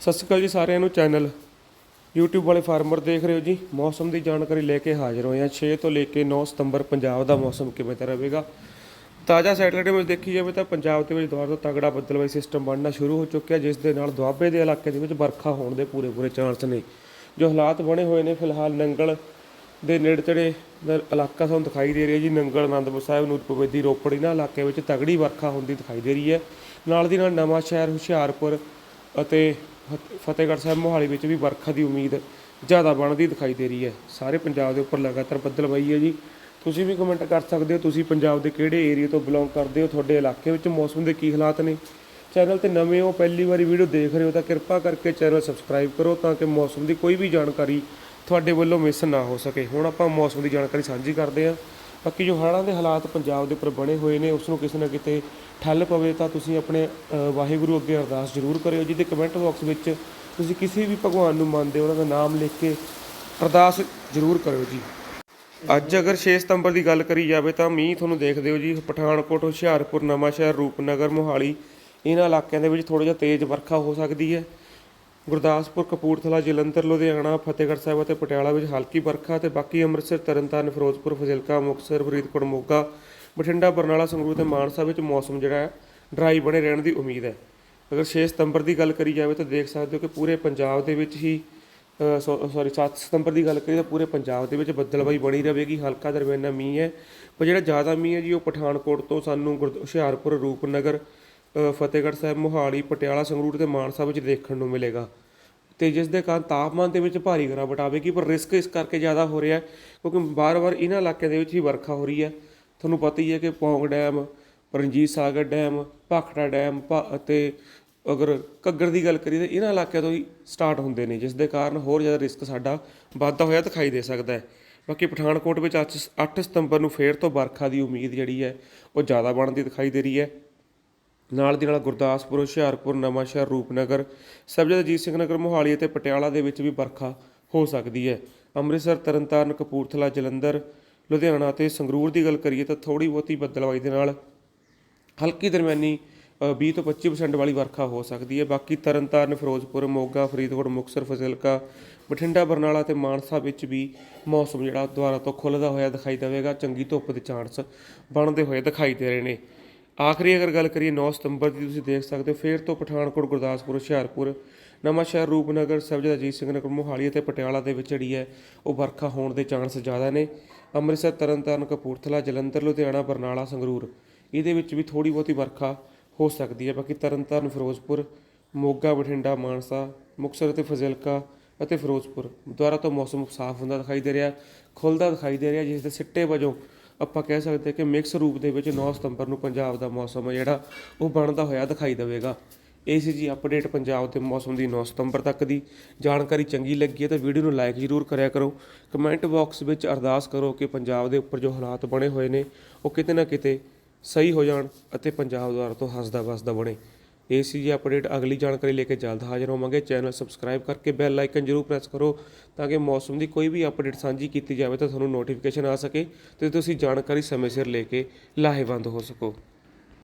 ਸਤਿ ਸ਼੍ਰੀ ਅਕਾਲ ਜੀ ਸਾਰਿਆਂ ਨੂੰ ਚੈਨਲ YouTube ਵਾਲੇ ਫਾਰਮਰ ਦੇਖ ਰਹੇ ਹੋ ਜੀ। ਮੌਸਮ ਦੀ ਜਾਣਕਾਰੀ ਲੈ ਕੇ ਹਾਜ਼ਰ ਹੋਏ ਹਾਂ। 6 ਤੋਂ ਲੈ ਕੇ 9 ਸਤੰਬਰ ਪੰਜਾਬ ਦਾ ਮੌਸਮ ਕਿਵੇਂ ਦਾ ਰਹੇਗਾ? ਤਾਜ਼ਾ ਸੈਟੇਲਾਈਟ ਵਿੱਚ ਦੇਖੀ ਜਾਵੇ ਤਾਂ ਪੰਜਾਬ ਦੇ ਵਿੱਚ ਦੁਬਾਰਾ ਤੋਂ ਤਗੜਾ ਬੱਦਲਵਾਈ ਸਿਸਟਮ ਬਣਨਾ ਸ਼ੁਰੂ ਹੋ ਚੁੱਕਿਆ, ਜਿਸ ਦੇ ਨਾਲ ਦੁਆਬੇ ਦੇ ਇਲਾਕੇ ਦੇ ਵਿੱਚ ਵਰਖਾ ਹੋਣ ਦੇ ਪੂਰੇ ਪੂਰੇ ਚਾਂਸ ਨੇ। ਜੋ ਹਾਲਾਤ ਬਣੇ ਹੋਏ ਨੇ, ਫਿਲਹਾਲ ਨੰਗਲ ਦੇ ਨੇੜਤੜੇ ਦਾ ਇਲਾਕਾ ਸਾਨੂੰ ਦਿਖਾਈ ਦੇ ਰਿਹਾ ਜੀ। ਨੰਗਲ ਆਨੰਦਪੁਰ ਸਾਹਿਬ ਨੂਰਪੁਰਬੇਦੀ ਰੋਪੜ ਇਹਨਾਂ ਇਲਾਕੇ ਵਿੱਚ ਤਗੜੀ ਵਰਖਾ ਹੁੰਦੀ ਦਿਖਾਈ ਦੇ ਰਹੀ ਹੈ। ਨਾਲ ਦੀ ਨਾਲ ਨਵਾਂ ਸ਼ਹਿਰ ਹੁਸ਼ਿਆਰਪੁਰ ਅਤੇ ਫਤਿਹਗੜ੍ਹ ਸਾਹਿਬ ਮੋਹਾਲੀ ਵਿੱਚ ਵੀ ਵਰਖਾ ਦੀ ਉਮੀਦ ਜ਼ਿਆਦਾ ਬਣਦੀ ਦਿਖਾਈ ਦੇ ਰਹੀ ਹੈ। ਸਾਰੇ ਪੰਜਾਬ ਦੇ ਉੱਪਰ ਲਗਾਤਾਰ ਬੱਦਲਵਾਈ ਹੈ ਜੀ। ਤੁਸੀਂ ਵੀ ਕਮੈਂਟ ਕਰ ਸਕਦੇ ਹੋ। ਤੁਸੀਂ ਪੰਜਾਬ ਦੇ ਕਿਹੜੇ ਏਰੀਆ ਤੋਂ ਬਿਲੋਂਗ ਕਰਦੇ ਹੋ? ਤੁਹਾਡੇ ਇਲਾਕੇ ਵਿੱਚ ਮੌਸਮ ਦੇ ਕੀ ਹਾਲਾਤ ਨੇ? ਚੈਨਲ ਤੇ ਨਵੇਂ ਹੋ, ਪਹਿਲੀ ਵਾਰੀ ਵੀਡੀਓ ਦੇਖ ਰਹੇ ਹੋ ਤਾਂ ਕਿਰਪਾ ਕਰਕੇ ਚੈਨਲ ਸਬਸਕ੍ਰਾਈਬ ਕਰੋ ਤਾਂ ਕਿ ਮੌਸਮ ਦੀ ਕੋਈ ਵੀ ਜਾਣਕਾਰੀ ਤੁਹਾਡੇ ਵੱਲੋਂ ਮਿਸ ਨਾ ਹੋ ਸਕੇ। ਹੁਣ ਆਪਾਂ ਮੌਸਮ ਦੀ ਜਾਣਕਾਰੀ ਸਾਂਝੀ ਕਰਦੇ ਹਾਂ। ਬਾਕੀ ਜੋ ਹੜ੍ਹਾਂ ਦੇ ਹਾਲਾਤ ਪੰਜਾਬ ਦੇ ਉੱਪਰ ਬਣੇ ਹੋਏ ਨੇ ਉਸ ਨੂੰ ਕਿਸੇ ਨਾ ਕਿਤੇ ਠੱਲ ਪਵੇ ਤਾਂ ਤੁਸੀਂ ਆਪਣੇ ਵਾਹਿਗੁਰੂ ਅੱਗੇ ਅਰਦਾਸ ਜ਼ਰੂਰ ਕਰਿਓ। ਜਿਹਦੇ ਕਮੈਂਟ ਬਾਕਸ ਵਿੱਚ ਤੁਸੀਂ ਕਿਸੇ ਵੀ ਭਗਵਾਨ ਨੂੰ ਮੰਨਦੇ ਉਹਨਾਂ ਦਾ ਨਾਮ ਲਿਖ ਕੇ ਅਰਦਾਸ ਜ਼ਰੂਰ ਕਰਿਓ ਜੀ। ਅੱਜ ਅਗਰ 6 ਸਤੰਬਰ ਦੀ ਗੱਲ ਕਰੀ ਜਾਵੇ ਤਾਂ ਮੀਂਹ ਤੁਹਾਨੂੰ ਦੇਖਦੇ ਹੋ ਜੀ। ਪਠਾਨਕੋਟ, ਹੁਸ਼ਿਆਰਪੁਰ, ਨਵਾਂਸ਼ਹਿਰ, ਰੂਪਨਗਰ, ਮੋਹਾਲੀ ਇਹਨਾਂ ਇਲਾਕਿਆਂ ਦੇ ਵਿੱਚ ਥੋੜਾ ਜਿਹਾ ਤੇਜ਼ ਵਰਖਾ ਹੋ ਸਕਦੀ ਹੈ। ਗੁਰਦਾਸਪੁਰ, ਕਪੂਰਥਲਾ, ਜਲੰਧਰ, ਲੁਧਿਆਣਾ, ਫਤਿਹਗੜ੍ਹ ਸਾਹਿਬ ਅਤੇ ਪਟਿਆਲਾ ਵਿੱਚ ਹਲਕੀ ਵਰਖਾ ਤੇ ਬਾਕੀ ਅੰਮ੍ਰਿਤਸਰ, ਤਰਨਤਾਰਨ, ਫਿਰੋਜ਼ਪੁਰ, ਫਜ਼ਿਲਕਾ, ਮੁਕਤਸਰ, ਫਰੀਦਕੋਟ, ਮੋਗਾ, ਬਠਿੰਡਾ, ਬਰਨਾਲਾ, ਸੰਗਰੂਰ ਤੇ ਮਾਨਸਾ ਵਿੱਚ ਮੌਸਮ ਜਿਹੜਾ ਹੈ, ਡਰਾਈ ਬਣੇ ਰਹਿਣ ਦੀ ਉਮੀਦ ਹੈ। ਅਗਰ 6 ਸਤੰਬਰ ਦੀ ਗੱਲ ਕਰੀ ਜਾਵੇ ਤਾਂ ਦੇਖ ਸਕਦੇ ਹੋ ਕਿ ਪੂਰੇ ਪੰਜਾਬ ਦੇ ਵਿੱਚ ਹੀ ਸੌਰੀ 7 ਸਤੰਬਰ ਦੀ ਗੱਲ ਕਰੀਏ ਤਾਂ ਪੂਰੇ ਪੰਜਾਬ ਦੇ ਵਿੱਚ ਬੱਦਲਬਾਈ ਬਣੀ ਰਹੇਗੀ, ਹਲਕਾ ਦਰਮਿਆਨਾ ਮੀਂਹ ਹੈ, ਪਰ ਜਿਹੜਾ ਜ਼ਿਆਦਾ ਮੀਂਹ ਹੈ ਜੀ ਉਹ ਪਠਾਨਕੋਟ ਤੋਂ ਸਾਨੂੰ ਗੁਰਦ- ਹੁਸ਼ਿਆਰਪੁਰ, ਰੂਪਨਗਰ ਫਤਿਹਗੜ੍ਹ ਸਾਹਿਬ, ਮੋਹਾਲੀ, ਪਟਿਆਲਾ, ਸੰਗਰੂਰ ਤੇ ਮਾਨਸਾ ਵਿੱਚ ਦੇਖਣ ਨੂੰ ਮਿਲੇਗਾ। ਤੇ ਜਿਸ ਦੇ ਕਾਰਨ ਤਾਪਮਾਨ ਦੇ ਵਿੱਚ ਭਾਰੀ ਗਿਰਾਵਟ ਆਵੇਗੀ, ਪਰ ਰਿਸਕ ਇਸ ਕਰਕੇ ਜ਼ਿਆਦਾ ਹੋ ਰਿਹਾ ਕਿਉਂਕਿ ਬਾਰ-ਬਾਰ ਇਹਨਾਂ ਇਲਾਕਿਆਂ ਦੇ ਵਿੱਚ ਹੀ ਵਰਖਾ ਹੋ ਰਹੀ ਹੈ। ਤੁਹਾਨੂੰ ਪਤਾ ਹੀ ਹੈ ਕਿ Pong dam, Ranjit Sagar dam, Bhakra dam ਭਾ- ਅਤੇ ਅਗਰ ਘੱਗਰ ਦੀ ਗੱਲ ਕਰੀਏ ਤਾਂ ਇਹਨਾਂ ਇਲਾਕਿਆਂ ਤੋਂ ਹੀ ਸਟਾਰਟ ਹੁੰਦੇ ਨੇ, ਜਿਸ ਦੇ ਕਾਰਨ ਹੋਰ ਜ਼ਿਆਦਾ ਰਿਸਕ ਸਾਡਾ ਵਾਧਾ ਹੋਇਆ ਦਿਖਾਈ ਦੇ ਸਕਦਾ ਹੈ। ਬਾਕੀ ਪਠਾਨਕੋਟ ਵਿੱਚ 8 ਸਤੰਬਰ ਨੂੰ ਫੇਰ ਤੋਂ ਵਰਖਾ ਦੀ ਉਮੀਦ ਜਿਹੜੀ ਹੈ, ਉਹ ਜ਼ਿਆਦਾ ਬਣਦੀ ਦਿਖਾਈ ਦੇ ਰਹੀ ਹੈ। ਨਾਲ ਦੀ ਨਾਲ ਗੁਰਦਾਸਪੁਰ ਹੁਸ਼ਿਆਰਪੁਰ ਨਵਾਂਸ਼ਹਿਰ ਰੂਪਨਗਰ ਸਰਬਜੀਤ ਅਜੀਤ ਸਿੰਘ ਨਗਰ ਮੋਹਾਲੀ ਅਤੇ ਪਟਿਆਲਾ ਦੇ ਵਿੱਚ ਵੀ ਵਰਖਾ ਹੋ ਸਕਦੀ ਹੈ। ਅੰਮ੍ਰਿਤਸਰ ਤਰਨਤਾਰਨ ਕਪੂਰਥਲਾ ਜਲੰਧਰ ਲੁਧਿਆਣਾ ਅਤੇ ਸੰਗਰੂਰ ਦੀ ਗੱਲ ਕਰੀਏ ਤਾਂ ਥੋੜੀ ਬਹੁਤੀ ਬੱਦਲਵਾਈ ਦੇ ਨਾਲ ਹਲਕੀ ਦਰਮਿਆਨੀ ਅ, 20 ਤੋਂ 25% ਵਾਲੀ ਵਰਖਾ ਹੋ ਸਕਦੀ ਹੈ। ਬਾਕੀ ਤਰਨਤਾਰਨ ਫਿਰੋਜ਼ਪੁਰ ਮੋਗਾ ਫਰੀਦਕੋਟ ਮੁਕਤਸਰ ਫਜ਼ਿਲਕਾ ਬਠਿੰਡਾ ਬਰਨਾਲਾ ਤੇ ਮਾਨਸਾ ਵਿੱਚ ਵੀ ਮੌਸਮ ਜਿਹੜਾ ਦੁਬਾਰਾ ਤੋਂ ਖੁੱਲਦਾ ਹੋਇਆ ਦਿਖਾਈ ਦੇਵੇਗਾ। ਚੰਗੀ ਧੁੱਪ ਦੇ ਚਾਂਸ ਬਣਦੇ ਹੋਏ ਦਿਖਾਈ ਦੇ ਰਹੇ ਨੇ। ਆਖਰੀ ਅਗਰ ਗੱਲ ਕਰੀਏ 9 ਸਤੰਬਰ ਦੀ, ਤੁਸੀਂ ਦੇਖ ਸਕਦੇ ਹੋ, ਫੇਰ ਤੋਂ ਪਠਾਨਕੋਟ, ਗੁਰਦਾਸਪੁਰ, ਹੁਸ਼ਿਆਰਪੁਰ ਨਵਾਂਸ਼ਹਿਰ ਰੂਪਨਗਰ ਸਰਬਜੀਤ ਅਜੀਤ ਸਿੰਘ ਨਗਰ, ਮੋਹਾਲੀ ਅਤੇ ਪਟਿਆਲਾ ਦੇ ਵਿੱਚ ਜਿਹੜੀ ਹੈ, ਉਹ ਵਰਖਾ ਹੋਣ ਦੇ ਚਾਂਸ ਜ਼ਿਆਦਾ ਨੇ। ਅੰਮ੍ਰਿਤਸਰ, ਤਰਨਤਾਰਨ, ਕਪੂਰਥਲਾ, ਜਲੰਧਰ, ਲੁਧਿਆਣਾ, ਬਰਨਾਲਾ, ਸੰਗਰੂਰ, ਇਹਦੇ ਵਿੱਚ ਵੀ ਥੋੜੀ ਬਹੁਤੀ ਵਰਖਾ ਹੋ ਸਕਦੀ ਹੈ। ਬਾਕੀ ਤਰਨਤਾਰਨ, ਫਿਰੋਜ਼ਪੁਰ, ਮੋਗਾ, ਬਠਿੰਡਾ, ਮਾਨਸਾ, ਮੁਕਤਸਰ ਅਤੇ ਫਜ਼ਿਲਕਾ ਅਤੇ ਫਿਰੋਜ਼ਪੁਰ ਦੁਆਰਾ ਤੋਂ ਮੌਸਮ ਸਾਫ਼ ਹੁੰਦਾ ਦਿਖਾਈ ਦੇ ਰਿਹਾ ਖੁੱਲਦਾ ਦਿਖਾਈ ਦੇ ਰਿਹਾ, ਜਿਸ ਦੇ ਸਿੱਟੇ ਵਜੋਂ ਆਪਾਂ ਕਹਿ ਸਕਦੇ ਹਾਂ ਕਿ ਮਿਕਸ ਰੂਪ ਦੇ ਵਿੱਚ 9 ਸਤੰਬਰ ਨੂੰ ਪੰਜਾਬ ਦਾ ਮੌਸਮ ਹੈ ਜਿਹੜਾ, ਉਹ ਬਣਦਾ ਹੋਇਆ ਦਿਖਾਈ ਦੇਵੇਗਾ। ਇਹ ਸੀ ਜੀ ਅਪਡੇਟ ਪੰਜਾਬ ਦੇ ਮੌਸਮ ਦੀ 9 ਸਤੰਬਰ ਤੱਕ ਦੀ। ਜਾਣਕਾਰੀ ਚੰਗੀ ਲੱਗੀ ਹੈ ਤਾਂ ਵੀਡੀਓ ਨੂੰ ਲਾਈਕ ਜ਼ਰੂਰ ਕਰਿਆ ਕਰੋ। ਕਮੈਂਟ ਬਾਕਸ ਵਿੱਚ ਅਰਦਾਸ ਕਰੋ ਕਿ ਪੰਜਾਬ ਦੇ ਉੱਪਰ ਜੋ ਹਾਲਾਤ ਬਣੇ ਹੋਏ ਨੇ, ਉਹ ਕਿਤੇ ਨਾ ਕਿਤੇ ਸਹੀ ਹੋ ਜਾਣ ਅਤੇ ਪੰਜਾਬ ਦੁਆਰਾ ਤੋਂ ਹੱਸਦਾ ਵਸਦਾ ਬਣੇ। ਇਹ ਸੀ ਜੀ ਅਪਡੇਟ। ਅਗਲੀ ਜਾਣਕਾਰੀ ਲੈ ਕੇ ਜਲਦ ਹਾਜ਼ਰ ਹੋਵਾਂਗੇ। ਚੈਨਲ ਸਬਸਕ੍ਰਾਈਬ ਕਰਕੇ ਬੈਲ ਆਈਕਨ ਜ਼ਰੂਰ ਪ੍ਰੈਸ ਕਰੋ ਤਾਂ ਕਿ ਮੌਸਮ ਦੀ ਕੋਈ ਵੀ ਅਪਡੇਟ ਸਾਂਝੀ ਕੀਤੀ ਜਾਵੇ ਤਾਂ ਤੁਹਾਨੂੰ ਨੋਟੀਫਿਕੇਸ਼ਨ ਆ ਸਕੇ ਤੇ ਤੁਸੀਂ ਜਾਣਕਾਰੀ ਸਮੇਂ ਸਿਰ ਲੈ ਕੇ ਲਾਹੇਵੰਦ ਹੋ ਸਕੋ।